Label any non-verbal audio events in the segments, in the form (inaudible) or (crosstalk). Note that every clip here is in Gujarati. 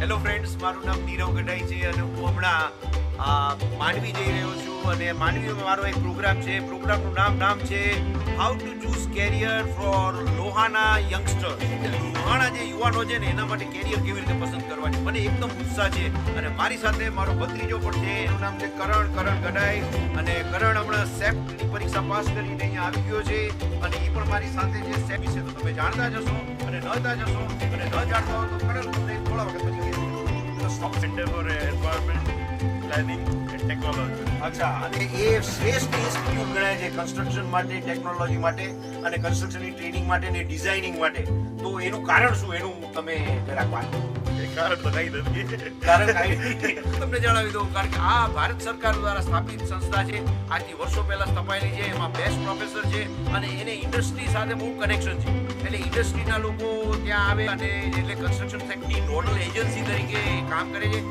હેલો ફ્રેન્ડ્સ મારું નામ નીરવ ગઢાઈ છે અને હું હમણાં માંડવી જઈ રહ્યો છું અને માંડવીમાં મારો એક પ્રોગ્રામ છે. પ્રોગ્રામનું નામ નામ છે how to choose career for law Lohana youngster ઘણા જે યુવાનો છે ને, એના માટે કેરિયર કેવી રીતે પસંદ કરવાની? મને એકદમ ઉત્સાહ છે. અને મારી સાથે મારો ભત્રીજો પણ છે. એનું નામ છે કરણ કરણ ગડાઈ અને કરણ હમણાં સેફની પરીક્ષા પાસ કરીને અહીંયા આવી ગયો છે. અને એ પણ મારી સાથે છે સેફ વિશે. તો તમે જાણતા જશો અને નતા જશો અને ન જાણતા હો તો કરણ તમને થોડા વખત પછી stop centre for for Planning and અચ્છા અને એ શ્રેષ્ઠ ઇન્સ્ટિટ્યૂટ ગણાય છે કન્સ્ટ્રક્શન માટે ટેકનોલોજી માટે અને કન્સ્ટ્રક્શનની ટ્રેનિંગ માટે ને ડિઝાઇનિંગ માટે. તો એનું કારણ શું? એનું તમે જરાક વાત કારણ તો કઈ નથી. કારણ કાંઈ (laughs) તમને જણાવી દઉં કારણ કે આ ભારત સરકાર દ્વારા સ્થાપિત સંસ્થા છે. આજથી વર્ષો પહેલા સ્થપાયેલી છે એમાં બેસ્ટ પ્રોફેસર છે અને એને ઇન્ડસ્ટ્રી સાથે બહુ કનેક્શન છે. એટલે ઇન્ડસ્ટ્રીના લોકો ત્યાં આવે અને એટલે કન્સ્ટ્રક્શન સેક્ટરની નોડલ એજન્સી તરીકે કામ કરે છે.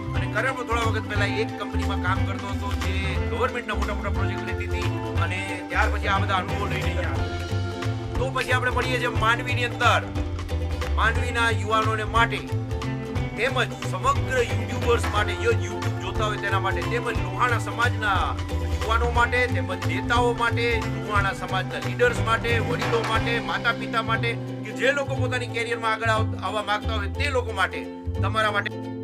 પણ થોડા વખત પહેલા એક કંપનીમાં કામ કરતો હતો જે ગવર્મેન્ટના મોટા મોટા પ્રોજેક્ટ લેતી હતી અને ત્યાર પછી આ બધા અનુભવો લઈને અહીંયા. તો પછી આપણે મળીએ છીએ માનવીની અંદર માનવીના યુવાનોને માટે તેમજ સમગ્ર યુટ્યુબર્સ માટે યુટ્યુબ જોતા હોય તેના માટે, તેમજ લોહાણા સમાજના યુવાનો માટે, તેમજ નેતાઓ માટે, લોહાણા સમાજના લીડર્સ માટે, વડીલો માટે માતા પિતા માટે, કે જે લોકો પોતાની કેરિયરમાં આગળ આવવા માંગતા હોય તે લોકો માટે તમારા માટે